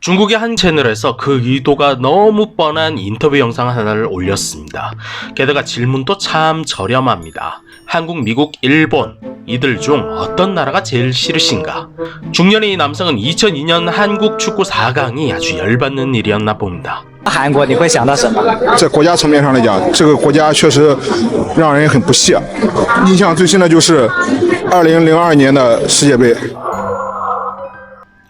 중국의 한 채널에서 그 의도가 너무 뻔한 인터뷰 영상 하나를 올렸습니다. 게다가 질문도 참 저렴합니다. 한국, 미국, 일본 이들 중 어떤 나라가 제일 싫으신가? 중년의 이 남성은 2002년 한국 축구 4강이 아주 열받는 일이었나 봅니다. 韩国你会想到什么？在国家层面上来讲，这个国家确实让人很不屑。印象最深的就是2002年的世界杯。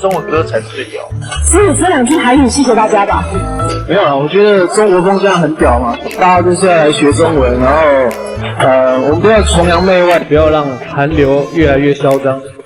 中文歌才是最屌。所以说两句韩语，谢谢大家吧。没有啊，我觉得中国风这样很屌嘛，大家就是要来学中文，然后呃，我们都要崇洋媚外，不要让韩流越来越嚣张，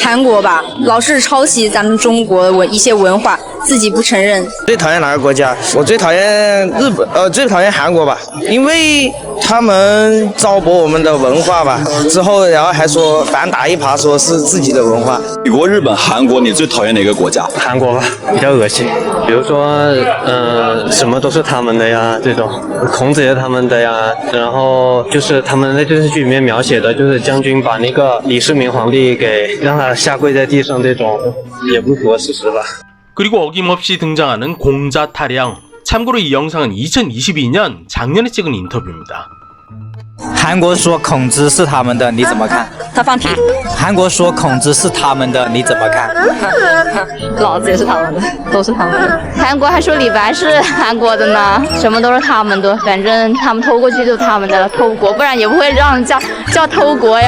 韩国吧，老是抄袭咱们中国文一些文化，自己不承认。最讨厌哪个国家？我最讨厌日本，呃，最讨厌韩国吧，因为他们糟粕我们的文化吧。之后，然后还说反打一耙，说是自己的文化。美国、日本、韩国，你最讨厌哪个国家？韩国吧，比较恶心。比如说，呃，什么都是他们的呀，这种孔子也是他们的呀。然后就是他们在电视剧里面描写的，就是将军把那个李世民皇帝给让他下跪在地上，这种也不符合事实吧。 그리고 어김없이 등장하는 공자 타령. 참고로 이 영상은 2022년 작년에 찍은 인터뷰입니다. 韩国说孔子是他们的，你怎么看？他放屁，韩国说孔子是他们的，你怎么看？老子也是他们的，都是他们的。韩国还说李白是韩国的呢，什么都是他们的，反正他们偷过去就是他们的了，偷国，不然也不会让人叫叫偷国呀。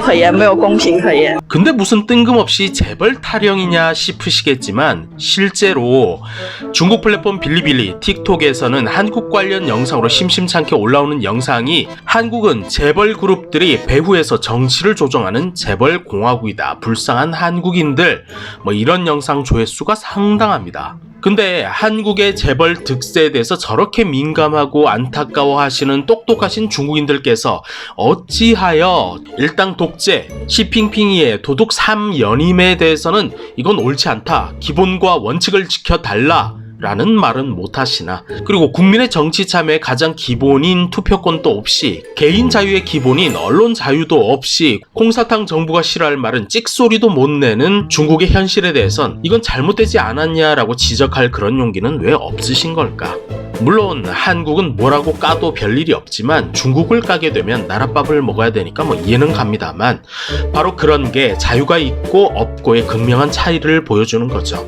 可言，没有公平可言。 근데 무슨 뜬금없이 재벌 타령이냐 싶으시겠지만 실제로 중국 플랫폼 빌리빌리, 틱톡에서는 한국 관련 영상으로 심심찮게 올라오는 영상이 한국은 재벌 그룹들이 배후에서 정치를 조정하는 재벌 공화국이다. 불쌍한 한국인들 뭐 이런 영상 조회수가 상당합니다. 근데 한국의 재벌 득세에 대해서 저렇게 민감하고 안타까워 하시는 똑똑하신 중국인들께서 어찌하여 일당 독재, 시핑핑이의 도둑 3연임에 대해서는 이건 옳지 않다. 기본과 원칙을 지켜달라. 라는 말은 못하시나 그리고 국민의 정치 참여의 가장 기본인 투표권도 없이 개인 자유의 기본인 언론 자유도 없이 콩사탕 정부가 싫어할 말은 찍소리도 못 내는 중국의 현실에 대해선 이건 잘못되지 않았냐라고 지적할 그런 용기는 왜 없으신 걸까 물론 한국은 뭐라고 까도 별일이 없지만 중국을 까게 되면 나랏밥을 먹어야 되니까 뭐 이해는 갑니다만 바로 그런 게 자유가 있고 없고의 극명한 차이를 보여주는 거죠.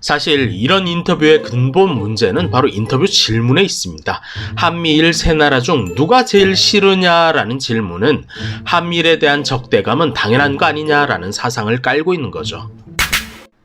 사실 이런 인터뷰의 근본 문제는 바로 인터뷰 질문에 있습니다. 한미일 세 나라 중 누가 제일 싫으냐라는 질문은 한미일에 대한 적대감은 당연한 거 아니냐라는 사상을 깔고 있는 거죠.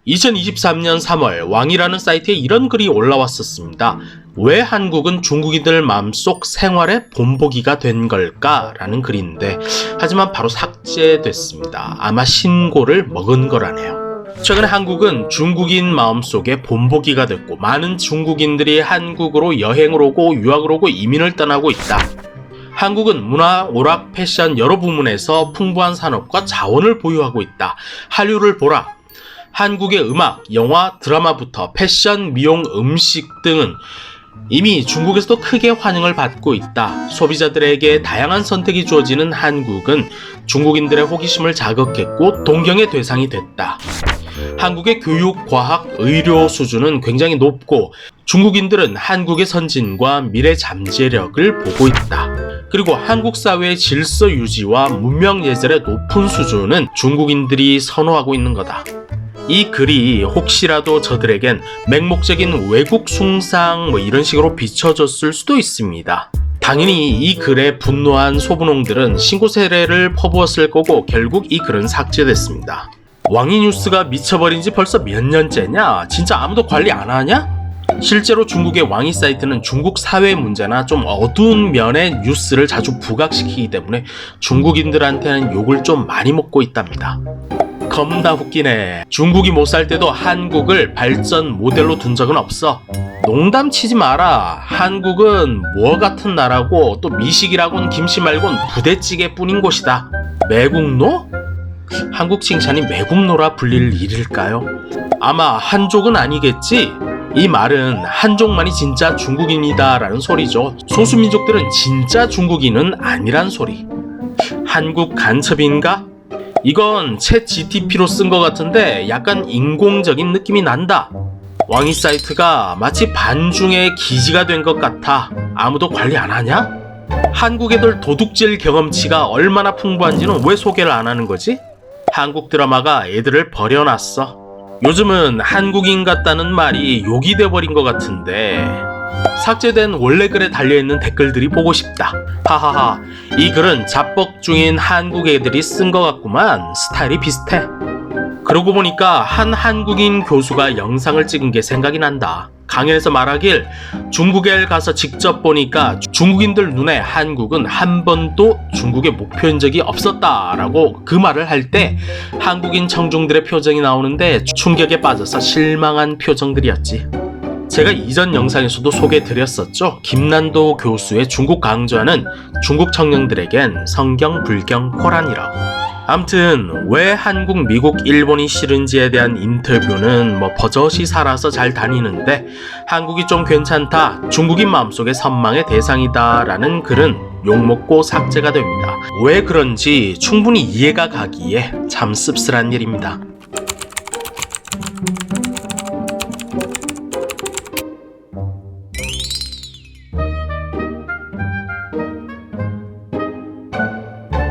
2023년 3월 왕이라는 사이트에 이런 글이 올라왔었습니다. 왜 한국은 중국인들 마음속 생활의 본보기가 된 걸까? 라는 글인데 하지만 바로 삭제됐습니다. 아마 신고를 먹은 거라네요. 최근 한국은 중국인 마음속에 본보기가 됐고 많은 중국인들이 한국으로 여행을 오고 유학을 오고 이민을 떠나고 있다. 한국은 문화, 오락, 패션 여러 부문에서 풍부한 산업과 자원을 보유하고 있다. 한류를 보라. 한국의 음악, 영화, 드라마부터 패션, 미용, 음식 등은 이미 중국에서도 크게 환영을 받고 있다. 소비자들에게 다양한 선택이 주어지는 한국은 중국인들의 호기심을 자극했고 동경의 대상이 됐다. 한국의 교육, 과학, 의료 수준은 굉장히 높고 중국인들은 한국의 선진과 미래 잠재력을 보고 있다. 그리고 한국 사회의 질서 유지와 문명 예절의 높은 수준은 중국인들이 선호하고 있는 거다. 이 글이 혹시라도 저들에겐 맹목적인 외국 숭상 뭐 이런 식으로 비춰졌을 수도 있습니다. 당연히 이 글에 분노한 소분홍들은 신고 세례를 퍼부었을 거고 결국 이 글은 삭제됐습니다. 왕이 뉴스가 미쳐버린 지 벌써 몇 년째냐? 진짜 아무도 관리 안 하냐? 실제로 중국의 왕이 사이트는 중국 사회 문제나 좀 어두운 면의 뉴스를 자주 부각시키기 때문에 중국인들한테는 욕을 좀 많이 먹고 있답니다. 겁나 웃기네. 중국이 못 살 때도 한국을 발전 모델로 둔 적은 없어. 농담 치지 마라. 한국은 뭐 같은 나라고 또 미식이라곤 김치 말곤 부대찌개 뿐인 곳이다. 매국노? 한국 칭찬이 매국노라 불릴 일일까요? 아마 한족은 아니겠지? 이 말은 한족만이 진짜 중국인이다 라는 소리죠. 소수민족들은 진짜 중국인은 아니란 소리. 한국 간첩인가? 이건 챗 GTP로 쓴 것 같은데 약간 인공적인 느낌이 난다. 왕이 사이트가 마치 반중의 기지가 된 것 같아. 아무도 관리 안 하냐? 한국 애들 도둑질 경험치가 얼마나 풍부한지는 왜 소개를 안 하는 거지? 한국 드라마가 애들을 버려놨어. 요즘은 한국인 같다는 말이 욕이 돼버린 것 같은데 삭제된 원래 글에 달려있는 댓글들이 보고 싶다. 하하하 이 글은 잡벅 중인 한국 애들이 쓴 것 같구만 스타일이 비슷해. 그러고 보니까 한 한국인 교수가 영상을 찍은 게 생각이 난다. 강연에서 말하길 중국에 가서 직접 보니까 중국인들 눈에 한국은 한 번도 중국의 목표인 적이 없었다라고 그 말을 할 때 한국인 청중들의 표정이 나오는데 충격에 빠져서 실망한 표정들이었지. 제가 이전 영상에서도 소개드렸었죠. 김난도 교수의 중국 강좌는 중국 청년들에겐 성경, 불경, 코란이라고. 암튼 왜 한국, 미국, 일본이 싫은지에 대한 인터뷰는 뭐 버젓이 살아서 잘 다니는데 한국이 좀 괜찮다, 중국인 마음속에 선망의 대상이다 라는 글은 욕먹고 삭제가 됩니다. 왜 그런지 충분히 이해가 가기에 참 씁쓸한 일입니다.